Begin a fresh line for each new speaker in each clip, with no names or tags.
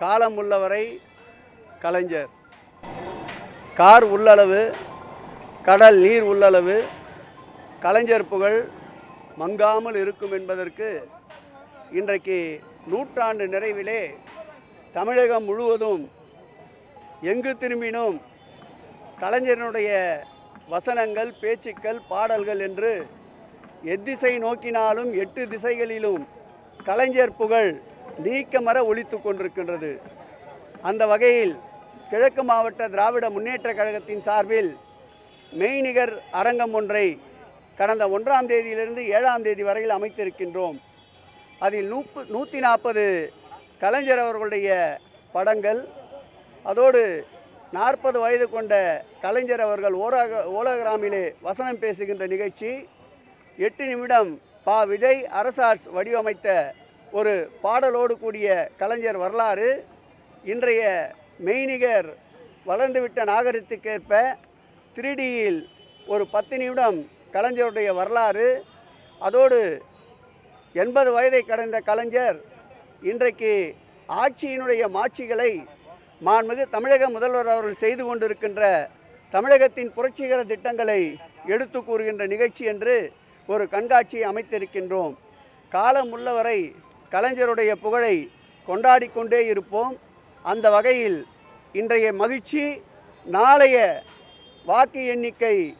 காலம் உள்ளவரை கலைஞர். கார் உள்ளளவு கடல் நீர் உள்ளளவு கலைஞர் புகழ் மங்காமல் இருக்கும் என்பதற்கு இன்றைக்கு நூற்றாண்டு நிறைவிலே தமிழகம் முழுவதும் எங்கு திரும்பினும் கலைஞரனுடைய வசனங்கள் பேச்சுக்கள் பாடல்கள் என்று எத்திசை நோக்கினாலும் எட்டு திசைகளிலும் கலைஞர் புகழ் நீக்கமர ஒழித்து கொண்டிருக்கின்றது. அந்த வகையில் கிழக்கு மாவட்ட திராவிட முன்னேற்றக் கழகத்தின் சார்பில் மெய்நிகர் அரங்கம் ஒன்றை கடந்த ஒன்றாம் தேதியிலிருந்து ஏழாம் தேதி வரையில் அமைத்திருக்கின்றோம். அதில் நூப்பு நூற்றி நாற்பது கலைஞர் அவர்களுடைய படங்கள் அதோடு நாற்பது வயது கொண்ட கலைஞர் அவர்கள் ஓராக ஓலகிராமிலே வசனம் பேசுகின்ற நிகழ்ச்சி எட்டு நிமிடம் பா விஜய் அரசார்ஸ் வடிவமைத்த ஒரு பாடலோடு கூடிய கலைஞர் வரலாறு இன்றைய மெய்நிகர் வளர்ந்துவிட்ட நாகரிகத்துக்கேற்ப த்ரீடியில் ஒரு பத்து நிமிடம் கலைஞருடைய வரலாறு அதோடு எண்பது வயதை கடந்த கலைஞர் இன்றைக்கு ஆட்சியினுடைய மாட்சிகளை மாண்புமிகு தமிழக முதல்வர் அவர்கள் செய்து கொண்டிருக்கின்ற தமிழகத்தின் புரட்சிகர திட்டங்களை எடுத்து கூறுகின்ற நிகழ்ச்சி என்று ஒரு கண்காட்சியை அமைத்திருக்கின்றோம். காலம் உள்ளவரை கலைஞருடைய புகழை கொண்டாடி கொண்டே இருப்போம். அந்த வகையில் இன்றைய மகிழ்ச்சி நாளைய வாக்கு எண்ணிக்கை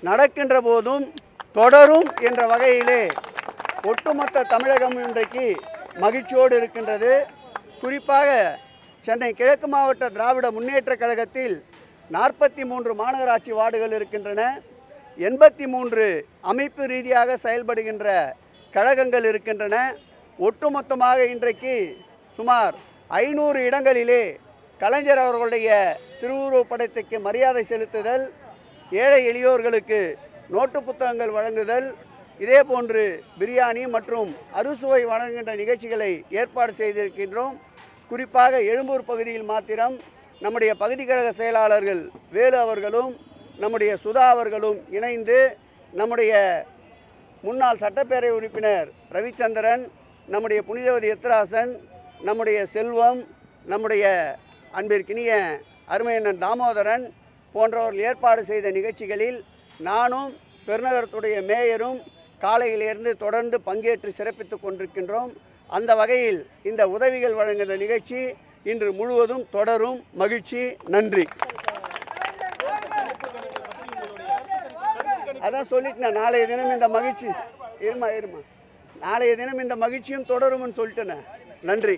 நடக்கின்ற போதும் தொடரும் என்ற வகையிலே ஒட்டுமொத்த தமிழகம் இன்றைக்கு மகிழ்ச்சியோடு இருக்கின்றது. குறிப்பாக சென்னை கிழக்கு மாவட்ட திராவிட முன்னேற்றக் கழகத்தில் நாற்பத்தி மூன்று மாநகராட்சி வார்டுகள் இருக்கின்றன. எண்பத்தி மூன்று அமைப்பு ரீதியாக செயல்படுகின்ற கழகங்கள் இருக்கின்றன. ஒட்டுமொத்தமாக இன்றைக்கு சுமார் ஐநூறு இடங்களிலே கலைஞர் அவர்களுடைய திருவுருவப் படத்துக்கு மரியாதை செலுத்துதல் ஏழை எளியோர்களுக்கு நோட்டு புத்தகங்கள் வழங்குதல் இதே போன்று பிரியாணி மற்றும் அறுசுவை வழங்குகின்ற நிகழ்ச்சிகளை ஏற்பாடு செய்திருக்கின்றோம். குறிப்பாக எழும்பூர் பகுதியில் மாத்திரம் நம்முடைய பகுதி கழக செயலாளர்கள் வேலு அவர்களும் நம்முடைய சுதா அவர்களும் இணைந்து நம்முடைய முன்னாள் சட்டப்பேரவை உறுப்பினர் ரவிச்சந்திரன் நம்முடைய புனிதவதி எத்ராசன் நம்முடைய செல்வம் நம்முடைய அன்பிற்கினிய அருமையண்ணன் தாமோதரன் போன்றவர்கள் ஏற்பாடு செய்த நிகழ்ச்சிகளில் நானும் பெருநகரத்துடைய மேயரும் காலையிலிருந்து தொடர்ந்து பங்கேற்று சிறப்பித்துக் கொண்டிருக்கின்றோம். அந்த வகையில் இந்த உதவிகள் வழங்குகிற நிகழ்ச்சி இன்று முழுவதும் தொடரும். மகிழ்ச்சி. நன்றி. அதான் சொல்லிட்டேன் நாளைய தினம் இந்த மகிழ்ச்சி. இருமா இருமா நாளைய தினம் இந்த மகிழ்ச்சியும் தொடரும்னு சொல்லிட்டேனே. நன்றி.